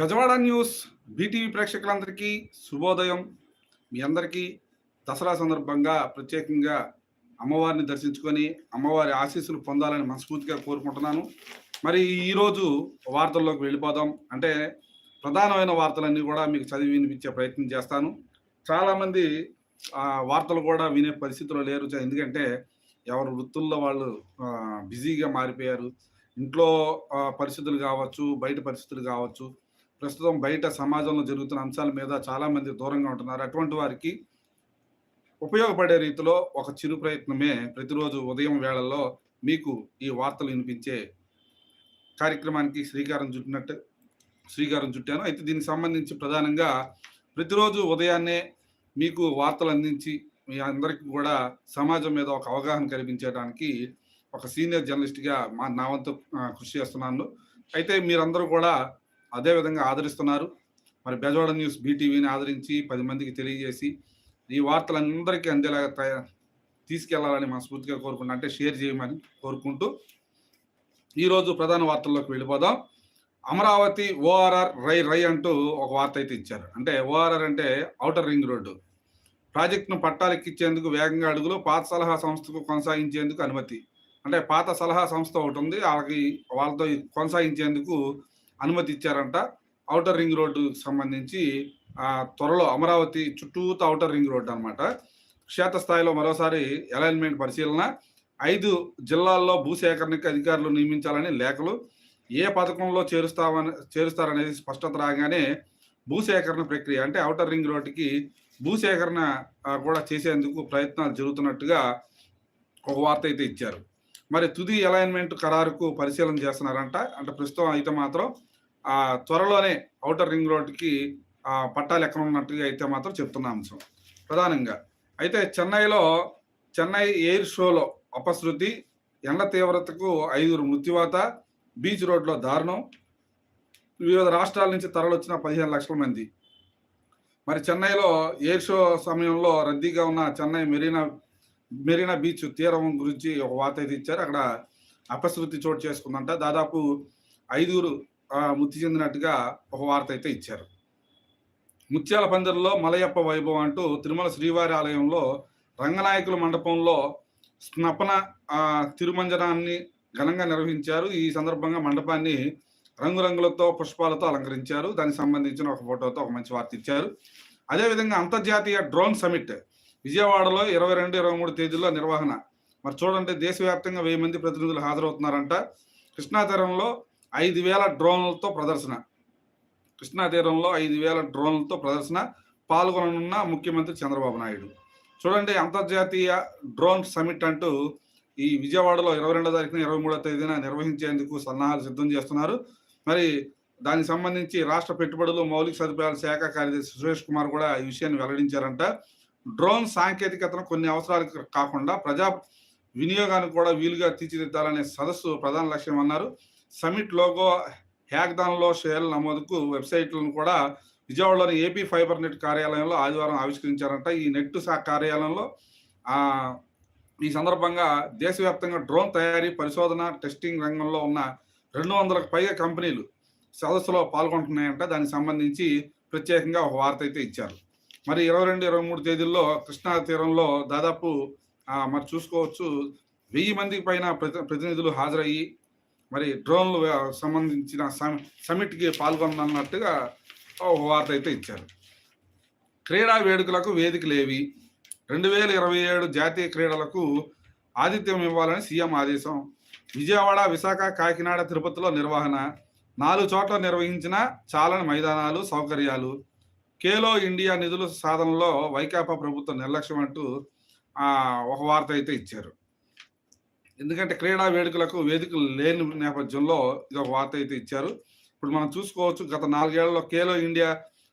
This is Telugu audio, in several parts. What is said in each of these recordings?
గజవాడ న్యూస్ బీటీవీ ప్రేక్షకులందరికీ శుభోదయం. మీ అందరికీ దసరా సందర్భంగా ప్రత్యేకంగా అమ్మవారిని దర్శించుకొని అమ్మవారి ఆశీస్సులు పొందాలని మనస్ఫూర్తిగా కోరుకుంటున్నాను. మరి ఈరోజు వార్తల్లోకి వెళ్ళిపోదాం. అంటే ప్రధానమైన వార్తలన్నీ కూడా మీకు చదివి వినిపించే ప్రయత్నం చేస్తాను. చాలామంది ఆ, వార్తలు కూడా వినే పరిస్థితిలో లేరు. ఎందుకంటే ఎవరు వృత్తుల్లో వాళ్ళు బిజీగా మారిపోయారు. ఇంట్లో పరిస్థితులు కావచ్చు బయట పరిస్థితులు కావచ్చు. ప్రస్తుతం బయట సమాజంలో జరుగుతున్న అంశాల మీద చాలామంది దూరంగా ఉంటున్నారు. అటువంటి వారికి ఉపయోగపడే రీతిలో ఒక చిరు ప్రయత్నమే ప్రతిరోజు ఉదయం వేళల్లో మీకు ఈ వార్తలు వినిపించే కార్యక్రమానికి శ్రీకారం చుట్టినట్టు శ్రీకారం చుట్టాను. అయితే దీనికి సంబంధించి ప్రధానంగా ప్రతిరోజు ఉదయాన్నే మీకు వార్తలు అందించి మీ అందరికీ కూడా సమాజం మీద ఒక అవగాహన కల్పించడానికి ఒక సీనియర్ జర్నలిస్ట్గా మా నా వంతు కృషి చేస్తున్నాను. అయితే మీరందరూ కూడా అదేవిధంగా ఆదరిస్తున్నారు. మరి బెజవాడ న్యూస్ బీటీవీని ఆదరించి పది మందికి తెలియజేసి ఈ వార్తలందరికీ అందేలాగా తయ- తీసుకెళ్ళాలని మనస్ఫూర్తిగా కోరుకుంటా అంటే షేర్ చేయమని కోరుకుంటూ ఈరోజు ప్రధాన వార్తల్లోకి వెళ్ళిపోదాం. అమరావతి ఓఆర్ఆర్ రై రై అంటూ ఒక వార్త అయితే ఇచ్చారు. అంటే ఓఆర్ఆర్ అంటే ఔటర్ రింగ్ రోడ్డు. ప్రాజెక్టును పట్టాలెక్కించేందుకు వేగంగా అడుగులు పాత సలహా సంస్థకు కొనసాగించేందుకు అనుమతి. అంటే పాత సలహా సంస్థ ఒకటి ఉంది వాళ్ళకి వాళ్ళతో కొనసాగించేందుకు అనుమతి ఇచ్చారంట ఔటర్ రింగ్ రోడ్డు సంబంధించి ఆ, త్వరలో అమరావతి చుట్టూత ఔటర్ రింగ్ రోడ్డు అనమాట క్షేత్రస్థాయిలో మరోసారి అలైన్మెంట్ పరిశీలన. ఐదు జిల్లాల్లో భూసేకరణకి అధికారులు నియమించాలని లేఖలు. ఏ పథకంలో చేరుస్తామని చేరుస్తారనేది స్పష్టత రాగానే భూసేకరణ ప్రక్రియ అంటే ఔటర్ రింగ్ రోడ్డుకి భూసేకరణ కూడా చేసేందుకు ప్రయత్నాలు జరుగుతున్నట్టుగా ఒక వార్త అయితే ఇచ్చారు. మరి తుది అలైన్మెంట్ ఖరారుకు పరిశీలన చేస్తున్నారంట. అంటే ప్రస్తుతం అయితే మాత్రం ఆ త్వరలోనే ఔటర్ రింగ్ రోడ్డుకి ఆ, పట్టాలు ఎక్కడ ఉన్నట్టుగా అయితే మాత్రం చెప్తున్న అంశం. ప్రధానంగా అయితే చెన్నైలో చెన్నై ఎయిర్ షోలో అపశృతి ఎండ తీవ్రతకు ఐదుగురు మృత్యువాత బీచ్ రోడ్లో దారుణం వివిధ రాష్ట్రాల నుంచి తరలొచ్చిన పదిహేను లక్షల మంది. మరి చెన్నైలో ఎయిర్ షో సమయంలో రద్దీగా ఉన్న చెన్నై మెరీనా మెరీనా బీచ్ తీరం గురించి ఒక వార్త అయితే ఇచ్చారు. అక్కడ అపశృతి చోటు చేసుకుందంట. దాదాపు ఐదుగురు మృతి చెందినట్టుగా ఒక వార్త అయితే ఇచ్చారు. ముత్యాల పందిరిలో మలయప్ప వైభవం అంటూ తిరుమల శ్రీవారి ఆలయంలో రంగనాయకుల మండపంలో స్నపన తిరుమంజనాన్ని ఘనంగా నిర్వహించారు. ఈ సందర్భంగా మండపాన్ని రంగురంగులతో పుష్పాలతో అలంకరించారు. దానికి సంబంధించిన ఒక ఫోటోతో ఒక మంచి వార్త ఇచ్చారు. అదేవిధంగా అంతర్జాతీయ డ్రోన్ సమిట్ విజయవాడలో ఇరవై రెండు ఇరవై మూడు తేదీల్లో నిర్వహణ. మరి చూడండి దేశవ్యాప్తంగా వెయ్యి మంది ప్రతినిధులు హాజరవుతున్నారంట. కృష్ణా తీరంలో ఐదు వేల డ్రోన్లతో ప్రదర్శన. కృష్ణా తీరంలో ఐదు వేల డ్రోన్లతో ప్రదర్శన పాల్గొననున్న ముఖ్యమంత్రి చంద్రబాబు నాయుడు. చూడండి అంతర్జాతీయ డ్రోన్ సమిట్ అంటూ ఈ విజయవాడలో ఇరవై రెండో తారీఖున ఇరవై మూడో తేదీన నిర్వహించేందుకు సన్నాహాలు సిద్ధం చేస్తున్నారు. మరి దానికి సంబంధించి రాష్ట్ర పెట్టుబడులు మౌలిక సదుపాయాల శాఖ కార్యదర్శి సురేష్ కుమార్ కూడా ఈ విషయాన్ని వెల్లడించారంట. డ్రోన్ సాంకేతికతను కొన్ని అవసరాలకు కాకుండా ప్రజా వినియోగానికి కూడా వీలుగా తీర్చిదిద్దాలనే సదస్సు ప్రధాన లక్ష్యం అన్నారు. సమిట్ లోగో హ్యాక్దాన్లో షేర్ల నమోదుకు వెబ్సైట్లను కూడా విజయవాడలోని ఏపీ ఫైబర్ నెట్ కార్యాలయంలో ఆదివారం ఆవిష్కరించారంట. ఈ నెట్ కార్యాలయంలో ఈ సందర్భంగా దేశవ్యాప్తంగా డ్రోన్ తయారీ పరిశోధన టెస్టింగ్ రంగంలో ఉన్న రెండు వందలకు పైగా కంపెనీలు సదస్సులో పాల్గొంటున్నాయంట. దానికి సంబంధించి ప్రత్యేకంగా ఒక వార్త అయితే ఇచ్చారు. మరి ఇరవై రెండు ఇరవై మూడు తేదీల్లో కృష్ణా తీరంలో దాదాపు మరి చూసుకోవచ్చు. వెయ్యి మందికి పైన ప్రతి ప్రతినిధులు హాజరయ్యి మరి డ్రోన్లు సంబంధించిన సమిట్కి పాల్గొన్నట్టుగా ఒక వార్త అయితే ఇచ్చారు. క్రీడా వేడుకలకు వేదికలేవి రెండు వేల ఇరవై ఏడు జాతీయ క్రీడలకు ఆతిథ్యం ఇవ్వాలని సీఎం ఆదేశం. విజయవాడ విశాఖ కాకినాడ తిరుపతిలో నిర్వహణ. నాలుగు చోట్ల నిర్వహించిన చాలని మైదానాలు సౌకర్యాలు. కేలో ఇండియా నిధుల సాధనలో వైకాపా ప్రభుత్వం నిర్లక్ష్యం అంటూ ఒక వార్త అయితే ఇచ్చారు. ఎందుకంటే క్రీడా వేడుకలకు వేదికలు లేని నేపథ్యంలో ఇది ఒక వార్త అయితే ఇచ్చారు. ఇప్పుడు మనం చూసుకోవచ్చు గత నాలుగేళ్ళలో ఖేలో ఇండియా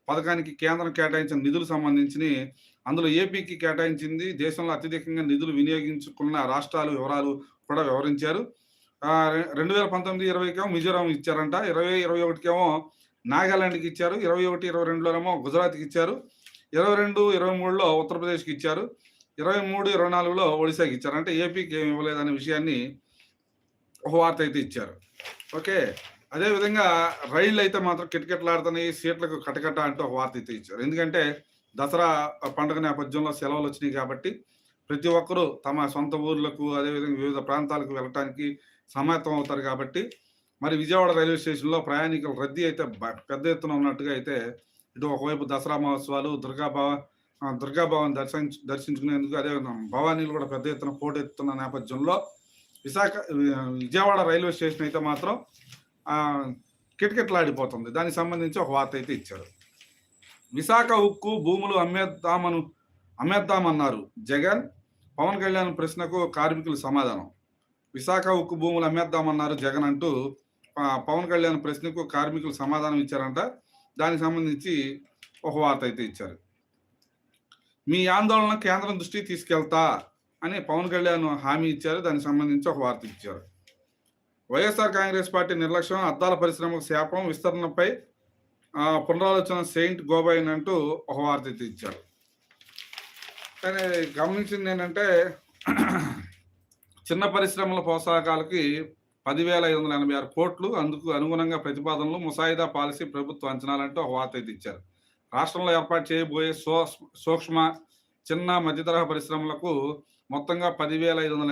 పథకానికి కేంద్రం కేటాయించిన నిధులు సంబంధించి అందులో ఏపీకి కేటాయించింది దేశంలో అత్యధికంగా నిధులు వినియోగించుకున్న రాష్ట్రాలు వివరాలు కూడా వివరించారు. రెండు వేల పంతొమ్మిది ఇరవైకేమో మిజోరాం ఇచ్చారంట ఇరవై ఇరవై ఒకటికేమో నాగాలాండ్కి ఇచ్చారు ఇరవై ఒకటి ఇరవై రెండులోనేమో గుజరాత్కి ఇచ్చారు ఇరవై రెండు ఇరవై మూడులో ఉత్తరప్రదేశ్కి ఇచ్చారు. ఇరవై మూడు ఇరవై నాలుగులో ఒడిశాకి ఇచ్చారు. అంటే ఏపీకి ఏమి ఇవ్వలేదనే విషయాన్ని ఒక వార్త అయితే ఇచ్చారు. ఓకే. అదేవిధంగా రైళ్ళు అయితే మాత్రం కిటకిటలాడుతున్నాయి సీట్లకు కటకట అంటూ ఒక వార్త అయితే ఇచ్చారు. ఎందుకంటే దసరా పండుగ నేపథ్యంలో సెలవులు వచ్చినాయి కాబట్టి ప్రతి ఒక్కరూ తమ సొంత ఊర్లకు అదేవిధంగా వివిధ ప్రాంతాలకు వెళ్ళటానికి సమాయత్తం అవుతారు కాబట్టి మరి విజయవాడ రైల్వే స్టేషన్లో ప్రయాణికుల రద్దీ అయితే పెద్ద ఎత్తున ఉన్నట్టుగా అయితే ఇటు ఒకవైపు దసరా మహోత్సవాలు దుర్గా దుర్గా భవన్ దర్శించ దర్శించుకునేందుకు అదేవిధంగా భవానీలు కూడా పెద్ద ఎత్తున పోటెత్తున్న నేపథ్యంలో విశాఖ విజయవాడ రైల్వే స్టేషన్ అయితే మాత్రం కిటకిటలాడిపోతుంది. దానికి సంబంధించి ఒక వార్త అయితే ఇచ్చారు. విశాఖ ఉక్కు భూములు అమ్మేద్దామను అమ్మేద్దామన్నారు జగన్. పవన్ కళ్యాణ్ ప్రశ్నకు కార్మికులు సమాధానం. విశాఖ ఉక్కు భూములు అమ్మేద్దామన్నారు జగన్ అంటూ పవన్ కళ్యాణ్ ప్రశ్నకు కార్మికులు సమాధానం ఇచ్చారంట. దానికి సంబంధించి ఒక వార్త అయితే ఇచ్చారు. మీ ఆందోళన కేంద్రం దృష్టికి తీసుకెళ్తా అని పవన్ కళ్యాణ్ హామీ ఇచ్చారు. దానికి సంబంధించి ఒక వార్త ఇచ్చారు. వైఎస్ఆర్ కాంగ్రెస్ పార్టీ నిర్లక్ష్యం అద్దాల పరిశ్రమకు శాపం విస్తరణపై పునరాలోచన సెయింట్ గోబైన్ అంటూ ఒక వార్త ఇచ్చారు. కానీ గమనించింది ఏంటంటే చిన్న పరిశ్రమల ప్రోత్సాహకాలకి పదివేల ఐదు వందల ఎనభై ఆరు కోట్లు అందుకు అనుగుణంగా ప్రతిపాదనలు ముసాయిదా పాలసీ ప్రభుత్వ అంచనాలంటూ ఒక వార్త అయితే ఇచ్చారు. రాష్ట్రంలో ఏర్పాటు చేయబోయే సో సూక్ష్మ చిన్న మధ్యతరహా పరిశ్రమలకు మొత్తంగా పదివేల ఐదు వందల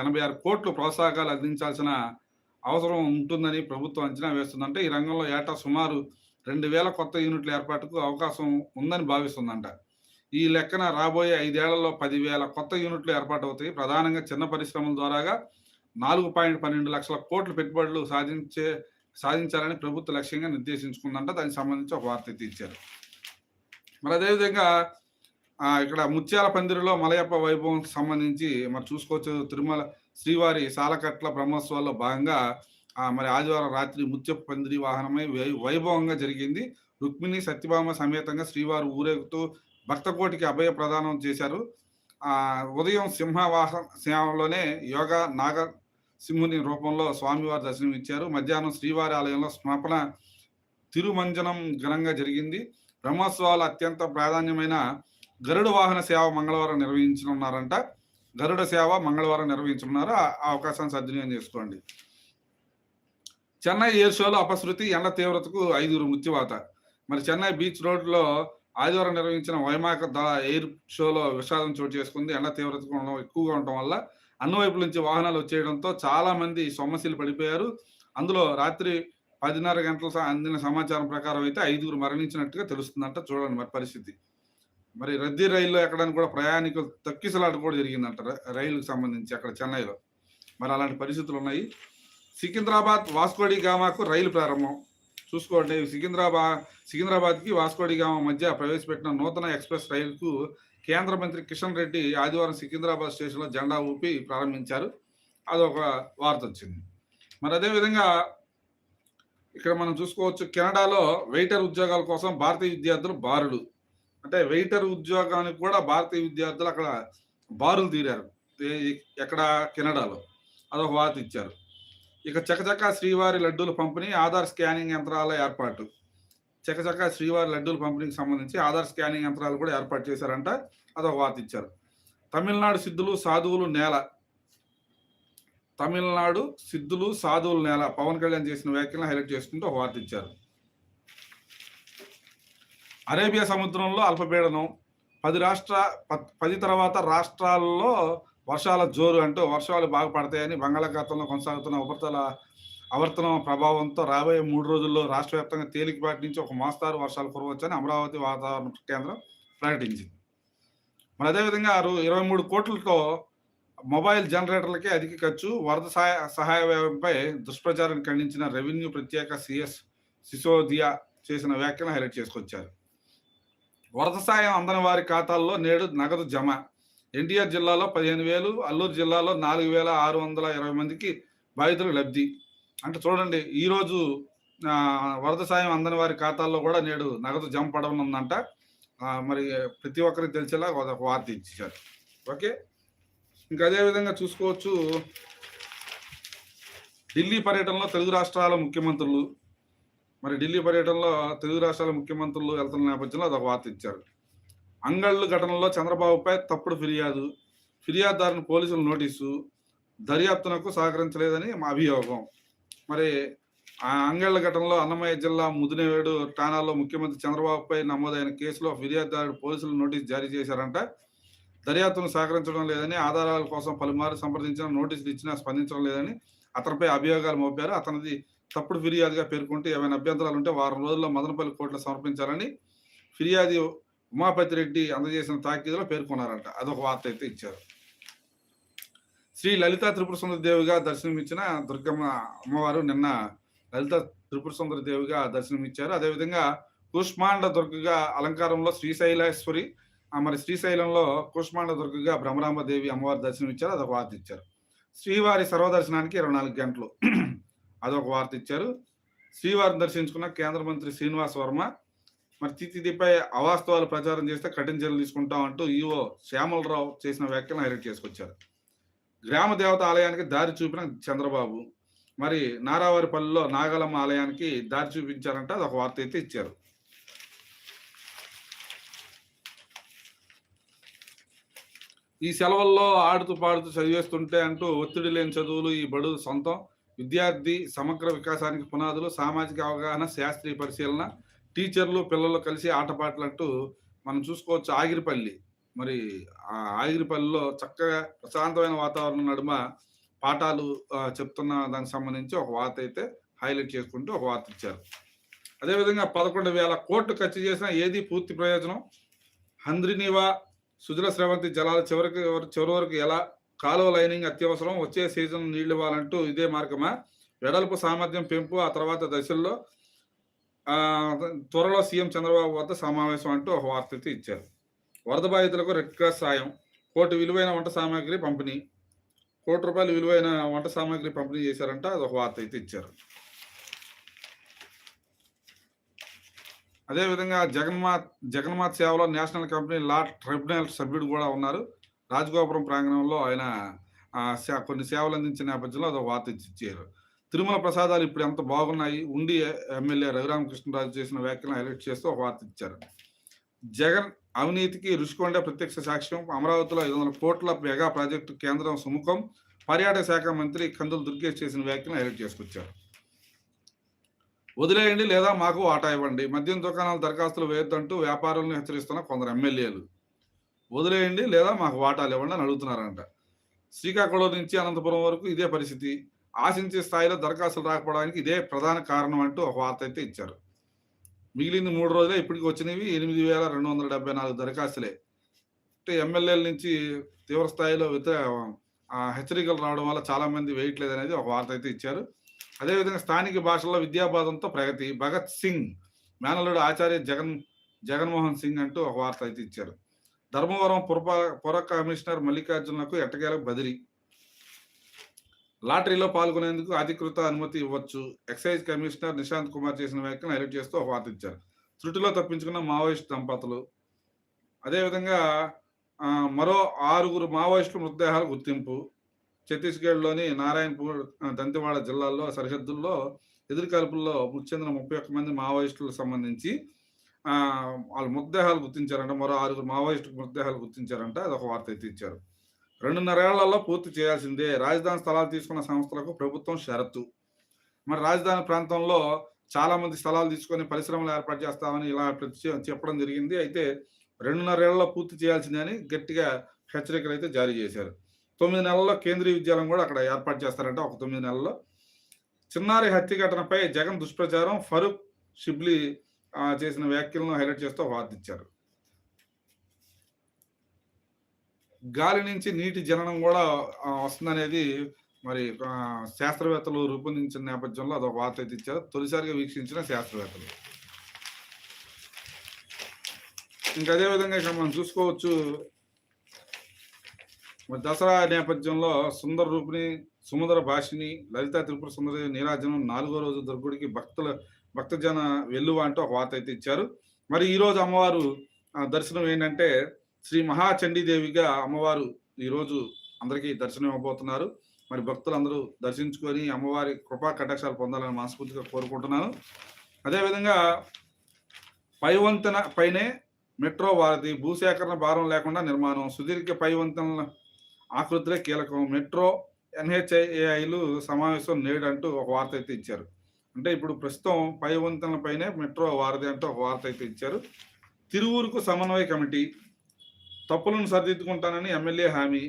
ఎనభై ఆరు కోట్లు ప్రోత్సాహకాలు అందించాల్సిన అవసరం ఉంటుందని ప్రభుత్వం అంచనా వేస్తుందంటే ఈ రంగంలో ఏటా సుమారు రెండు వేల కొత్త యూనిట్ల ఏర్పాటుకు అవకాశం ఉందని భావిస్తుందంట. ఈ లెక్కన రాబోయే ఐదేళ్ళలో పదివేల కొత్త యూనిట్లు ఏర్పాటు అవుతాయి ప్రధానంగా చిన్న పరిశ్రమల ద్వారాగా నాలుగు పాయింట్ పన్నెండు లక్షల కోట్లు పెట్టుబడులు సాధించే సాధించాలని ప్రభుత్వ లక్ష్యంగా నిర్దేశించుకుందంట. దానికి సంబంధించి ఒక వార్త తీర్చారు ఇచ్చారు. మరి అదేవిధంగా ఇక్కడ ముత్యాల పందిరిలో మలయప్ప వైభవం సంబంధించి మరి చూసుకోవచ్చు. తిరుమల శ్రీవారి సాలకట్ల బ్రహ్మోత్సవాల్లో భాగంగా మరి ఆదివారం రాత్రి ముత్యపు పందిరి వాహనమై వై- వైభవంగా జరిగింది. రుక్మిణి సత్యభామ సమేతంగా శ్రీవారు ఊరేగుతూ భక్తకోటికి అభయ ప్రదానం చేశారు. ఉదయం సింహవాహ సేవలోనే యోగా నాగ సింహుని రూపంలో స్వామివారి దర్శనం ఇచ్చారు మధ్యాహ్నం శ్రీవారి ఆలయంలో స్నాపన తిరుమంజనం ఘనంగా జరిగింది. బ్రహ్మోత్సవాలు అత్యంత ప్రాధాన్యమైన గరుడ వాహన సేవ మంగళవారం నిర్వహించనున్నారంట. గరుడ సేవ మంగళవారం నిర్వహించనున్నారు. ఆ అవకాశాన్ని సద్వినియోగం చేసుకోండి. చెన్నై ఎయిర్ షోలో అపశృతి ఎండ తీవ్రతకు ఐదుగురు మృత్యువాత. మరి చెన్నై బీచ్ రోడ్లో ఆదివారం నిర్వహించిన వైమాక ద ఎయిర్ షోలో విషాదం చోటు చేసుకుంది. ఎండ తీవ్రత ఎక్కువగా ఉండటం వల్ల అన్ని వైపుల నుంచి వాహనాలు వచ్చేయడంతో చాలా మంది సొమ్మశీలు పడిపోయారు. అందులో రాత్రి పదిన్నర గంటల అందిన సమాచారం ప్రకారం అయితే ఐదుగురు మరణించినట్టుగా తెలుస్తుందంట చూడండి మరి పరిస్థితి. మరి రద్దీ రైల్లో ఎక్కడానికి కూడా ప్రయాణికులు తక్కిసలాట కూడా జరిగిందంట రైలుకు సంబంధించి అక్కడ చెన్నైలో. మరి అలాంటి పరిస్థితులు ఉన్నాయి. సికింద్రాబాద్ వాస్కోడి గామాకు రైలు ప్రారంభం. చూసుకోండి సికింద్రాబాద్ సికింద్రాబాద్కి వాస్కోడి గామా మధ్య ప్రవేశపెట్టిన నూతన ఎక్స్ప్రెస్ రైలుకు కేంద్ర మంత్రి కిషన్ రెడ్డి ఆదివారం సికింద్రాబాద్ స్టేషన్లో జెండా ఊపి ప్రారంభించారు. అదొక వార్త వచ్చింది. మరి అదేవిధంగా ఇక్కడ మనం చూసుకోవచ్చు కెనడాలో వెయిటర్ ఉద్యోగాల కోసం భారతీయ విద్యార్థులు బారులు. అంటే వెయిటర్ ఉద్యోగానికి కూడా భారతీయ విద్యార్థులు అక్కడ బారులు తీరారు. ఎక్కడ? కెనడాలో. అదొక వార్త ఇచ్చారు. ఇక చకచక శ్రీవారి లడ్డూల పంపిణీ ఆధార్ స్కానింగ్ యంత్రాల ఏర్పాటు. చకచక శ్రీవారి లడ్డూల పంపిణీకి సంబంధించి ఆధార్ స్కానింగ్ యంత్రాలు కూడా ఏర్పాటు చేశారంట. అదొక వార్త ఇచ్చారు. తమిళనాడు సిద్ధులు సాధువులు నేల. తమిళనాడు సిద్ధులు సాధువుల నేల. పవన్ కళ్యాణ్ చేసిన వ్యాఖ్యలను హైలైట్ చేసుకుంటూ ఒక వార్త ఇచ్చారు. అరేబియా సముద్రంలో అల్పపీడనం. పది రాష్ట్ర ప- పది తర్వాత రాష్ట్రాల్లో వర్షాల జోరు అంటూ వర్షాలు బాగా పడతాయని బంగాళాఖాతంలో కొనసాగుతున్న ఉపరితల ఆవర్తనం ప్రభావంతో రాబోయే మూడు రోజుల్లో రాష్ట్ర వ్యాప్తంగా తేలికపాటి నుంచి ఒక మోస్తారు వర్షాలు కురవచ్చని అమరావతి వాతావరణ కేంద్రం ప్రకటించింది. మరి అదేవిధంగా ఇరవై మూడు కోట్లతో మొబైల్ జనరేటర్లకే అధిక ఖర్చు వరద సహాయ సహాయ వ్యయంపై దుష్ప్రచారం ఖండించిన రెవెన్యూ ప్రత్యేక సిఎస్ సిసోదియా చేసిన వ్యాఖ్యను హైలైట్ చేసుకొచ్చారు. వరద సాయం అందని వారి ఖాతాల్లో నేడు నగదు జమ. ఎన్టీఆర్ జిల్లాలో పదిహేను వేలు అల్లూరు జిల్లాలో నాలుగు వేల ఆరు వందల ఇరవై మందికి బాధితులు లబ్ధి. అంటే చూడండి ఈరోజు వరద సాయం అందని వారి ఖాతాల్లో కూడా నేడు నగదు జమ పడనుందంట. మరి ప్రతి ఒక్కరికి తెలిసేలా ఒక వార్త ఇచ్చారు. ఓకే? ఇంకా అదేవిధంగా చూసుకోవచ్చు. ఢిల్లీ పర్యటనలో తెలుగు రాష్ట్రాల ముఖ్యమంత్రులు మరి ఢిల్లీ పర్యటనలో తెలుగు రాష్ట్రాల ముఖ్యమంత్రులు వెళ్తున్న నేపథ్యంలో అదొక వార్త ఇచ్చారు. అంగళ్ళు ఘటనలో చంద్రబాబుపై తప్పుడు ఫిర్యాదు ఫిర్యాదుదారుని పోలీసులు నోటీసు దర్యాప్తునకు సహకరించలేదని మా అభియోగం. మరి ఆ అంగళ్ళ ఘటనలో అన్నమయ్య జిల్లా ముదినేవేడు ఠాణాలో ముఖ్యమంత్రి చంద్రబాబుపై నమోదైన కేసులో ఫిర్యాదుదారుడు పోలీసులు నోటీసు జారీ చేశారంట. దర్యాప్తును సహకరించడం లేదని ఆధారాల కోసం పలుమార్లు సంప్రదించిన నోటీసులు ఇచ్చినా స్పందించడం లేదని అతనిపై అభియోగాలు మోపారు. అతనిది తప్పుడు ఫిర్యాదుగా పేర్కొంటూ ఏమైనా అభ్యంతరాలు ఉంటే వారం రోజుల్లో మదనపల్లి కోర్టులో సమర్పించాలని ఫిర్యాదు ఉమాపతి రెడ్డి అందజేసిన తాకీదులో పేర్కొన్నారంట. అదొక వార్త అయితే ఇచ్చారు. శ్రీ లలిత త్రిపుర సుందర దేవిగా దర్శనమిచ్చిన దుర్గమ్మ అమ్మవారు నిన్న లలిత త్రిపుర సుందర దేవిగా దర్శనమిచ్చారు. అదేవిధంగా కుష్మాండ దుర్గగా అలంకారంలో శ్రీశైలేశ్వరి మరి శ్రీశైలంలో కుష్మాండ దుర్గగా బ్రహ్మరామదేవి అమ్మవారి దర్శనం ఇచ్చారు అదొక వార్త ఇచ్చారు. శ్రీవారి సర్వదర్శనానికి ఇరవై నాలుగు గంటలు అదొక వార్త ఇచ్చారు. శ్రీవారిని దర్శించుకున్న కేంద్ర మంత్రి శ్రీనివాస్ వర్మ మరి తిథిపై అవాస్తవాలు ప్రచారం చేస్తే కఠిన చర్యలు తీసుకుంటాం అంటూ ఈవో శ్యామలరావు చేసిన వ్యాఖ్యలను హైలైట్ చేసుకొచ్చారు. గ్రామ దేవత ఆలయానికి దారి చూపిన చంద్రబాబు. మరి నారావారిపల్లిలో నాగలమ్మ ఆలయానికి దారి చూపించారంట అది ఒక వార్త అయితే ఇచ్చారు. ఈ సెలవుల్లో ఆడుతూ పాడుతూ చదివేస్తుంటే అంటూ ఒత్తిడి లేని చదువులు ఈ బడు సొంతం. విద్యార్థి సమగ్ర వికాసానికి పునాదులు సామాజిక అవగాహన శాస్త్రీయ పరిశీలన టీచర్లు పిల్లలు కలిసి ఆటపాటలు అంటూ మనం చూసుకోవచ్చు ఆగిరిపల్లి. మరి ఆ ఆగిరిపల్లిలో చక్కగా ప్రశాంతమైన వాతావరణం నడుమ పాఠాలు చెప్తున్న దానికి సంబంధించి ఒక వార్త అయితే హైలైట్ చేసుకుంటూ ఒక వార్త ఇచ్చారు. అదేవిధంగా పదకొండు వేల కోట్లు ఖర్చు చేసిన ఏది పూర్తి ప్రయోజనం? హంద్రినివా సుజల స్రవంతి జలాల చివరికి చివరి వరకు ఎలా? కాలువ లైనింగ్ అత్యవసరం వచ్చే సీజన్ నీళ్ళు ఇవ్వాలంటూ ఇదే మార్గమా? వెడల్పు సామర్థ్యం పెంపు ఆ తర్వాత దశల్లో త్వరలో సీఎం చంద్రబాబు వద్ద సమావేశం అంటూ ఒక వార్త అయితే ఇచ్చారు. వరద బాధితులకు రెడ్ క్రాస్ సాయం కోటి విలువైన వంట సామాగ్రి పంపిణీ కోటి రూపాయలు విలువైన వంట సామాగ్రి పంపిణీ చేశారంట అది ఒక వార్త అయితే ఇచ్చారు. అదేవిధంగా జగన్మాత్ జగన్మాత్ సేవలో నేషనల్ కంపెనీ లా ట్రిబ్యునల్ సభ్యుడు కూడా ఉన్నారు. రాజగోపురం ప్రాంగణంలో ఆయన ఆ, సే- కొన్ని సేవలు అందించిన నేపథ్యంలో అదొక వార్త ఇచ్చారు. తిరుమల ప్రసాదాలు ఇప్పుడు ఎంత బాగున్నాయి ఉండి ఎమ్మెల్యే రఘురామకృష్ణరాజు చేసిన వ్యాఖ్యలను హైలైట్ చేస్తూ ఒక వార్త ఇచ్చారు. జగన్ అవినీతికి రుషికొండ ప్రత్యక్ష సాక్ష్యం అమరావతిలో ఐదు వందల కోట్ల మెగా ప్రాజెక్టు కేంద్రం సుముఖం పర్యాటక శాఖ మంత్రి కందులు దుర్గేష్ చేసిన వ్యాఖ్యను హైలైట్ చేసుకొచ్చారు. వదిలేయండి లేదా మాకు వాటా ఇవ్వండి. మద్యం దుకాణాల దరఖాస్తులు వేయొద్దంటూ వ్యాపారులను హెచ్చరిస్తున్న కొందరు ఎమ్మెల్యేలు. వదిలేయండి లేదా మాకు వాటాలు ఇవ్వండి అని అడుగుతున్నారంట. శ్రీకాకుళం నుంచి అనంతపురం వరకు ఇదే పరిస్థితి. ఆశించే స్థాయిలో దరఖాస్తులు రాకపోవడానికి ఇదే ప్రధాన కారణం అంటూ ఒక వార్త అయితే ఇచ్చారు. మిగిలింది మూడు రోజులే ఇప్పటికి వచ్చినవి ఎనిమిది వేల రెండు వందల డెబ్బై నాలుగు దరఖాస్తులే. అంటే ఎమ్మెల్యేల నుంచి తీవ్ర స్థాయిలో ఆ, హెచ్చరికలు రావడం వల్ల చాలామంది వేయట్లేదు అనేది ఒక వార్త అయితే ఇచ్చారు. అదేవిధంగా స్థానిక భాషల్లో విద్యాబాధంతో ప్రగతి భగత్ సింగ్ మేనల్లుడు ఆచార్య జగన్ జగన్మోహన్ సింగ్ అంటూ ఒక వార్త అయితే ఇచ్చారు. ధర్మవరం పురపా పుర కమిషనర్ మల్లికార్జునకు ఎట్టకేలకు బదిలీ. లాటరీలో పాల్గొనేందుకు అధికృత అనుమతి ఇవ్వచ్చు. ఎక్సైజ్ కమిషనర్ నిశాంత్ కుమార్ చేసిన వ్యాఖ్యను హైలైట్ చేస్తూ ఒక వార్త ఇచ్చారు త్రుటిలో తప్పించుకున్న మావోయిస్ట్ దంపతులు. అదేవిధంగా మరో ఆరుగురు మావోయిస్టుల మృతదేహాలు గుర్తింపు. ఛత్తీస్గఢ్లోని నారాయణపూర్ దంతెవాడ జిల్లాల్లో సరిహద్దుల్లో ఎదురుకాల్పుల్లో మృతి చెందిన ముప్పై ఒక్క మంది మావోయిస్టులకు సంబంధించి వాళ్ళ మృతదేహాలు గుర్తించారంట. మరో ఆరుగురు మావోయిస్టు మృతదేహాలు గుర్తించారంట. అది ఒక వార్త అయితే ఇచ్చారు. రెండున్నరేళ్ళలో పూర్తి చేయాల్సిందే. రాజధాని స్థలాలు తీసుకున్న సంస్థలకు ప్రభుత్వం షరతు. మరి రాజధాని ప్రాంతంలో చాలా మంది స్థలాలు తీసుకొని పరిశ్రమలు ఏర్పాటు చేస్తామని ఇలా ప్రతి- చెప్పడం జరిగింది. అయితే రెండున్నరేళ్ళలో పూర్తి చేయాల్సిందే అని గట్టిగా హెచ్చరికలు అయితే జారీ చేశారు. తొమ్మిది నెలల్లో కేంద్రీయ విద్యాలయం కూడా అక్కడ ఏర్పాటు చేస్తారంట ఒక తొమ్మిది నెలల్లో. చిన్నారి హత్య ఘటనపై జగన్ దుష్ప్రచారం ఫరూక్ షిబ్లీ చేసిన వ్యాఖ్యలను హైలైట్ చేస్తూ ఒక వార్త ఇచ్చారు గాలి నుంచి నీటి జననం కూడా వస్తుందనేది మరి శాస్త్రవేత్తలు రూపొందించిన నేపథ్యంలో అదొక వార్త అయితే ఇచ్చారు. తొలిసారిగా వీక్షించిన శాస్త్రవేత్తలు. ఇంకా అదేవిధంగా ఇక్కడ మనం చూసుకోవచ్చు. మరి దసరా నేపథ్యంలో సుందర రూపిణి సుముద్ర భాషిని లలిత త్రిపుర సుందరి నీరాజనం నాలుగో రోజు దుర్గుడికి భక్తుల భక్తజన వెల్లువ అంటూ ఒక వార్త అయితే ఇచ్చారు. మరి ఈరోజు అమ్మవారు ఆ, దర్శనం ఏంటంటే శ్రీ మహాచండీదేవిగా అమ్మవారు ఈరోజు అందరికీ దర్శనం ఇవ్వబోతున్నారు. మరి భక్తులందరూ దర్శించుకొని అమ్మవారి కృపా కటాక్షాలు పొందాలని మనస్ఫూర్తిగా కోరుకుంటున్నాను. అదేవిధంగా పైవంతెన పైనే మెట్రో వారధి భూసేకరణ భారం లేకుండా నిర్మాణం సుదీర్ఘ పైవంతెనల ఆకృతులే కీలకం మెట్రో ఎన్హెచ్ఐఏఐలు సమావేశం నేడు అంటూ ఒక వార్త అయితే ఇచ్చారు. అంటే ఇప్పుడు ప్రస్తుతం పై పైనే మెట్రో వారధి అంటూ ఒక వార్త అయితే ఇచ్చారు. తిరువూరుకు సమన్వయ కమిటీ తప్పులను సరిదిద్దుకుంటానని ఎమ్మెల్యే హామీ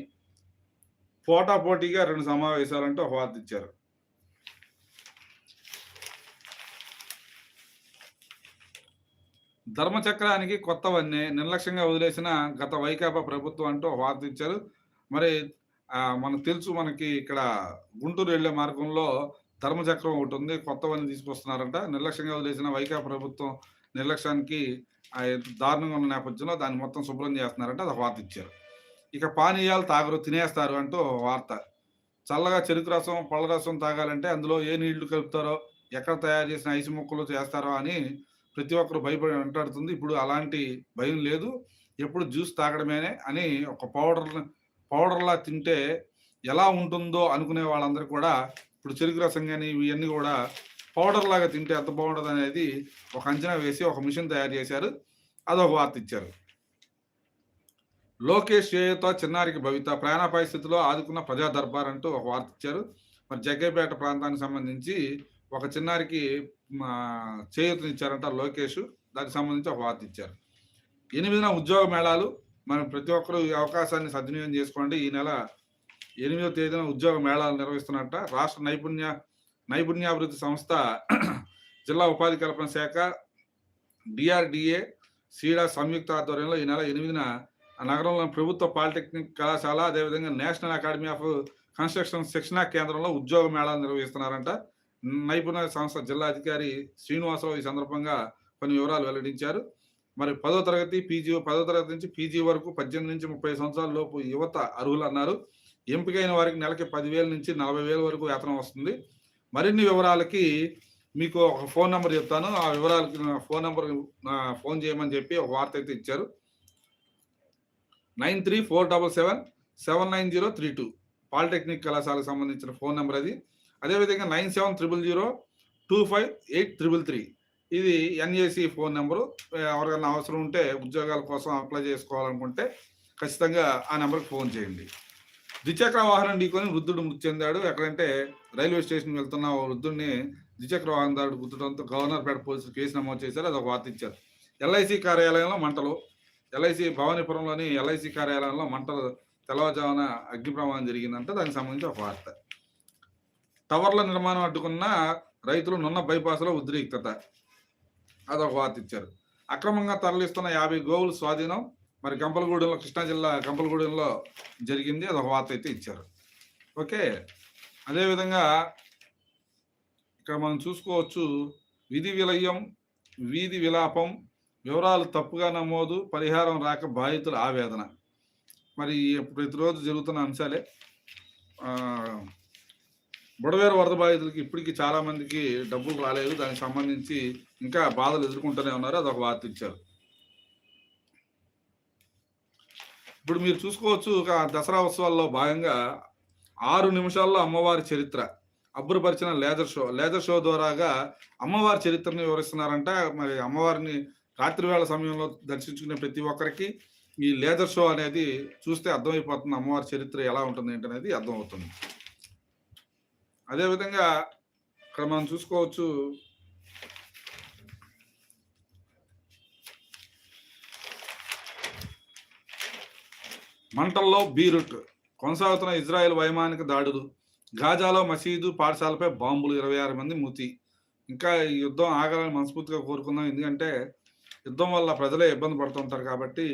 పోటాపోటీగా రెండు సమావేశాలంటూ అవార్దిచ్చారు ధర్మచక్రానికి కొత్తవన్నీ నిర్లక్ష్యంగా వదిలేసిన గత వైకాపా ప్రభుత్వం అంటూ వార్తించారు మరి మనకు తెలుసు మనకి ఇక్కడ గుంటూరు వెళ్ళే మార్గంలో ధర్మచక్రం ఒకటి ఉంది కొత్తవన్నీ తీసుకొస్తున్నారంట. నిర్లక్ష్యంగా వదిలేసిన వైకాపా ప్రభుత్వం నిర్లక్ష్యానికి దారుణంగా ఉన్న నేపథ్యంలో దాన్ని మొత్తం శుభ్రం చేస్తున్నారంట అది వార్త ఇచ్చారు. ఇక పానీయాలు తాగరు తినేస్తారు అంటూ వార్త. చల్లగా చెరుకు రసం పళ్ళ రసం తాగాలంటే అందులో ఏ నీళ్ళు కలుపుతారో ఎక్కడ తయారు చేసిన ఐసు ముక్కలు చేస్తారో అని ప్రతి ఒక్కరు భయపడి వెంటాడుతుంది. ఇప్పుడు అలాంటి భయం లేదు. ఎప్పుడు జ్యూస్ తాగడమేనే అని ఒక పౌడర్ పౌడర్లా తింటే ఎలా ఉంటుందో అనుకునే వాళ్ళందరూ కూడా ఇప్పుడు చెరుకు రసం కానీ ఇవన్నీ కూడా పౌడర్ లాగా తింటే ఎంత బాగుంటుంది అనేది ఒక అంచనా వేసి ఒక మిషన్ తయారు చేశారు. అదొక వార్త ఇచ్చారు. లోకేష్ చేయుత చిన్నారికి భవిత ప్రాణాపాయ స్థితిలో ఆదుకున్న ప్రజా దర్బార్ అంటూ ఒక వార్త ఇచ్చారు. మరి జగ్గైపేట ప్రాంతానికి సంబంధించి ఒక చిన్నారికి మా, చేయూతనిచ్చారంట లోకేష్. దానికి సంబంధించి ఒక వార్త ఇచ్చారు. ఎనిమిదిన ఉద్యోగ మేళాలు. మనం ప్రతి ఒక్కరూ ఈ అవకాశాన్ని సద్వినియోగం చేసుకోండి. ఈ నెల ఎనిమిదో తేదీన ఉద్యోగ మేళాలు నిర్వహిస్తున్నట్ట రాష్ట్ర నైపుణ్య నైపుణ్యాభివృద్ధి సంస్థ జిల్లా ఉపాధి కల్పన శాఖ డిఆర్డిఏ సీడా సంయుక్త ఆధ్వర్యంలో ఈ నెల ఎనిమిదిన నగరంలోని ప్రభుత్వ పాలిటెక్నిక్ కళాశాల అదేవిధంగా నేషనల్ అకాడమీ ఆఫ్ కన్స్ట్రక్షన్ శిక్షణా కేంద్రంలో ఉద్యోగ మేళాలు నిర్వహిస్తున్నారంట. నైపుణ్య సంస్థ జిల్లా అధికారి శ్రీనివాసరావు ఈ సందర్భంగా కొన్ని వివరాలు వెల్లడించారు. మరి పదో తరగతి పీజీ పదో తరగతి నుంచి పీజీ వరకు పద్దెనిమిది నుంచి ముప్పై సంవత్సరాల లోపు యువత అర్హులు అన్నారు ఎంపికైన వారికి నెలకి పదివేల నుంచి నలభై వేల వరకు వేతనం వస్తుంది. మరిన్ని వివరాలకి మీకు ఒక ఫోన్ నెంబర్ చెప్తాను. ఆ వివరాలకి నా ఫోన్ నెంబర్ ఫోన్ చేయమని చెప్పి ఒక వార్త అయితే ఇచ్చారు. Nine three four double seven seven nine zero three two. Polytechnic కళాశాలకు సంబంధించిన ఫోన్ నెంబర్ అది. అదేవిధంగా nine seven triple zero two five eight triple three. ఇది ఎన్ఏసి ఫోన్ నెంబరు. ఎవరికైనా అవసరం ఉంటే ఉద్యోగాల కోసం అప్లై చేసుకోవాలనుకుంటే ఖచ్చితంగా ఆ నెంబర్కి ఫోన్ చేయండి. ద్విచక్ర వాహనం ఢీకొని వృద్ధుడు మృతి చెందాడు. ఎక్కడంటే రైల్వే స్టేషన్ వెళ్తున్న ఓ వృద్ధుడిని ద్విచక్ర వాహనదారుడు గవర్నర్ గవర్నర్పేట పోలీసులు కేసు నమోదు చేశారు. అదొక వార్త ఇచ్చారు. ఎల్ఐసి కార్యాలయంలో మంటలు ఎల్ఐసి భవానీపురంలోని ఎల్ఐసి కార్యాలయంలో మంటలు తెల్లవారుజామున అగ్ని ప్రమాదం జరిగిందంటే. దానికి సంబంధించి ఒక వార్త. టవర్ల నిర్మాణం అడ్డుకున్న రైతులు నున్న బైపాస్లో ఉద్రిక్తత. అదొక వార్త ఇచ్చారు. అక్రమంగా తరలిస్తున్న యాభై గోవులు స్వాధీనం. మరి కంపలగూడెంలో కృష్ణా జిల్లా కంపలగూడెంలో జరిగింది అదొక వార్త అయితే ఇచ్చారు. ఓకే? అదేవిధంగా ఇక్కడ మనం చూసుకోవచ్చు విధి విలయం వీధి విలాపం వివరాలు తప్పుగా నమోదు పరిహారం రాక బాధితుల ఆవేదన. మరి ప్రతిరోజు జరుగుతున్న అంశాలే. బుడవేరు వరద బాధితులకి ఇప్పటికీ చాలామందికి డబ్బులు రాలేదు. దానికి సంబంధించి ఇంకా బాధలు ఎదుర్కొంటూనే ఉన్నారు. అదొక వార్త ఇచ్చారు. ఇప్పుడు మీరు చూసుకోవచ్చు ఒక దసరా ఉత్సవాల్లో భాగంగా ఆరు నిమిషాల్లో అమ్మవారి చరిత్ర. అబ్బురపరిచిన లేజర్ షో లేజర్ షో ద్వారాగా అమ్మవారి చరిత్రను వివరిస్తున్నారంట. మరి అమ్మవారిని రాత్రివేళ సమయంలో దర్శించుకునే ప్రతి ఒక్కరికి ఈ లేజర్ షో అనేది చూస్తే అర్థమైపోతుంది అమ్మవారి చరిత్ర ఎలా ఉంటుంది ఏంటి అనేది అర్థమవుతుంది. అదేవిధంగా ఇక్కడ మనం చూసుకోవచ్చు మంటల్లో బీరుట్ కొనసాగుతున్న ఇజ్రాయెల్ వైమానిక దాడులు గాజాలో మసీదు పాఠశాలపై బాంబులు ఇరవై ఆరు మంది మృతి. ఇంకా ఈ యుద్ధం ఆగాలని మనస్ఫూర్తిగా కోరుకుందాం. ఎందుకంటే యుద్ధం వల్ల ప్రజలే ఇబ్బంది పడుతుంటారు కాబట్టి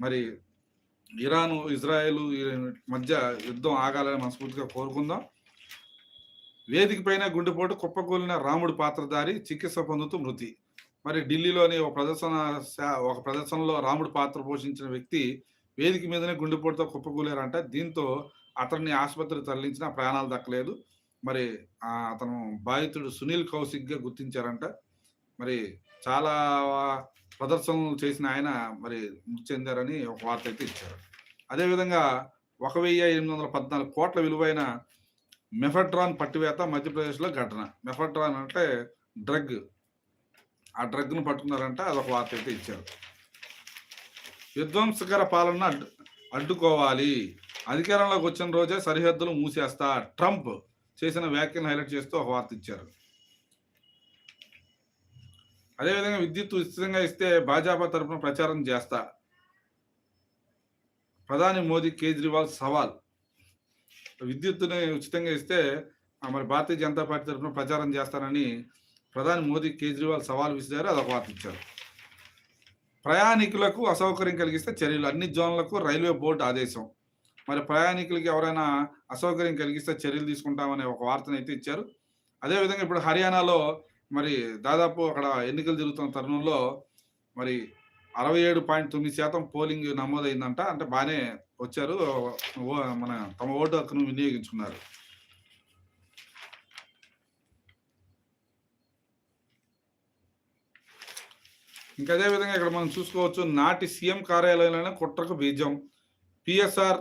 మరి ఇరాను ఇజ్రాయెల్ మధ్య యుద్ధం ఆగాలని మనస్ఫూర్తిగా కోరుకుందాం. వేదిక పైన గుండెపోటు కుప్పకూలిన రాముడు పాత్రధారి చికిత్స పొందుతూ మృతి. మరి ఢిల్లీలోని ఒక ప్రదర్శన ఒక ప్రదర్శనలో రాముడి పాత్ర పోషించిన వ్యక్తి వేదిక మీదనే గుండెపోటుతో కుప్పకూలారంట. దీంతో అతన్ని ఆసుపత్రి తరలించిన ప్రాణాలు దక్కలేదు. మరి అతను బాధితుడు సునీల్ కౌశిక్గా గుర్తించారంట. మరి చాలా ప్రదర్శనలు చేసిన ఆయన మరి మృతి చెందారని ఒక వార్త అయితే ఇచ్చారు. అదేవిధంగా ఒక వెయ్యి ఎనిమిది వందల పద్నాలుగు కోట్ల విలువైన మెఫడ్రాన్ పట్టివేత మధ్యప్రదేశ్లో ఘటన. మెఫడ్రాన్ అంటే డ్రగ్. ఆ డ్రగ్ను పట్టుకున్నారంట. అదొక వార్త అయితే ఇచ్చారు. విధ్వంసకర పాలన అడ్డు అడ్డుకోవాలి. అధికారంలోకి వచ్చిన రోజే సరిహద్దులు మూసేస్తా ట్రంప్ చేసిన వ్యాఖ్యను హైలైట్ చేస్తూ ఒక వార్త ఇచ్చారు. అదేవిధంగా విద్యుత్ ఉచితంగా ఇస్తే భాజపా తరపున ప్రచారం చేస్తా. ప్రధాని మోదీ కేజ్రీవాల్ సవాల్. విద్యుత్తుని ఉచితంగా ఇస్తే మరి భారతీయ జనతా పార్టీ తరఫున ప్రచారం చేస్తానని ప్రధాని మోదీ కేజ్రీవాల్ సవాల్ విసిరారు. అదొక వార్త ఇచ్చారు. ప్రయాణికులకు అసౌకర్యం కలిగిస్తే చర్యలు. అన్ని జోన్లకు రైల్వే బోర్డు ఆదేశం. మరి ప్రయాణికులకి ఎవరైనా అసౌకర్యం కలిగిస్తే చర్యలు తీసుకుంటామనే ఒక వార్తను అయితే ఇచ్చారు. అదేవిధంగా ఇప్పుడు హర్యానాలో మరి దాదాపు అక్కడ ఎన్నికలు జరుగుతున్న తరుణంలో మరి అరవై ఏడు పాయింట్ తొమ్మిది శాతం పోలింగ్ నమోదైందంట. అంటే బాగానే వచ్చారు. ఓ- మన తమ ఓటు హక్కును వినియోగించుకున్నారు. ఇంకా అదే విధంగా ఇక్కడ మనం చూసుకోవచ్చు నాటి సీఎం కార్యాలయంలోనే కుట్రకు బీజం. పిఎస్ఆర్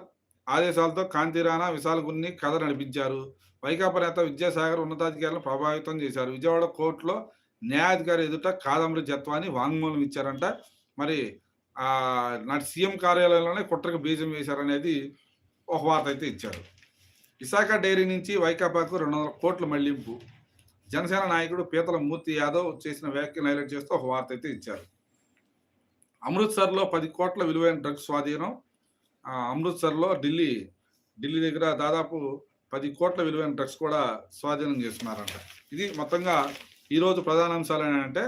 ఆదేశాలతో కాంతిరాణా విశాలగున్ని కథ నడిపించారు. వైకాపా నేత విద్యాసాగర్ ఉన్నతాధికారులను ప్రభావితం చేశారు. విజయవాడ కోర్టులో న్యాయాధికారి ఎదుట కాదంబరి జత్వాని వాంగ్మూలం ఇచ్చారంట. మరి ఆ నాటి సీఎం కార్యాలయంలోనే కుట్రకు బీజం వేశారనేది ఒక వార్త అయితే ఇచ్చారు. విశాఖ డైరీ నుంచి వైకాపాకు రెండు వందల కోట్ల మళ్ళింపు. జనసేన నాయకుడు పీతల మూర్తి యాదవ్ చేసిన వ్యాఖ్యను హైలైట్ చేస్తూ ఒక వార్త అయితే ఇచ్చారు. అమృత్సర్లో పది కోట్ల విలువైన డ్రగ్స్ స్వాధీనం. అమృత్సర్లో ఢిల్లీ ఢిల్లీ దగ్గర దాదాపు పది కోట్ల విలువైన డ్రగ్స్ కూడా స్వాధీనం చేస్తున్నారంట. ఇది మొత్తంగా ఈరోజు ప్రధాన అంశాలు ఏంటంటే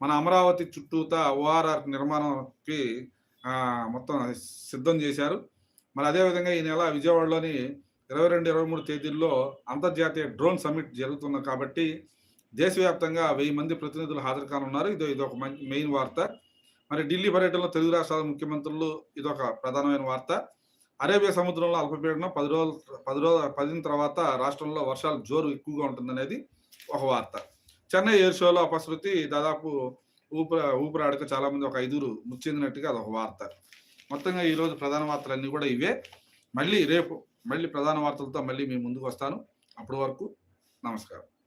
మన అమరావతి చుట్టూతా ఓఆర్ఆర్ నిర్మాణంకి మొత్తం సిద్ధం చేశారు. మరి అదేవిధంగా ఈ నెల విజయవాడలోని ఇరవై రెండు ఇరవై మూడు తేదీల్లో అంతర్జాతీయ డ్రోన్ సమ్మిట్ జరుగుతుంది కాబట్టి దేశవ్యాప్తంగా వెయ్యి మంది ప్రతినిధులు హాజరు కానున్నారు ఇది ఇది ఒక మెయిన్ వార్త. మరి ఢిల్లీ పర్యటనలో తెలుగు రాష్ట్రాల ముఖ్యమంత్రులు ఇదొక ప్రధానమైన వార్త. అరేబియా సముద్రంలో అల్పపీడనం పది రోజులు పది రోజుల పదిన తర్వాత రాష్ట్రంలో వర్షాలు జోరు ఎక్కువగా ఉంటుందనేది ఒక వార్త. చెన్నై ఎయిర్ షోలో అపశృతి దాదాపు ఊపిరి ఊపిరాడక చాలామంది ఒక ఐదుగురు మృతి చెందినట్టుగా అదొక వార్త. మొత్తంగా ఈరోజు ప్రధాన వార్తలు అన్నీ కూడా ఇవే. మళ్ళీ రేపు మళ్ళీ ప్రధాన వార్తలతో మళ్ళీ మీ ముందుకు వస్తాను. అప్పటి వరకు నమస్కారం.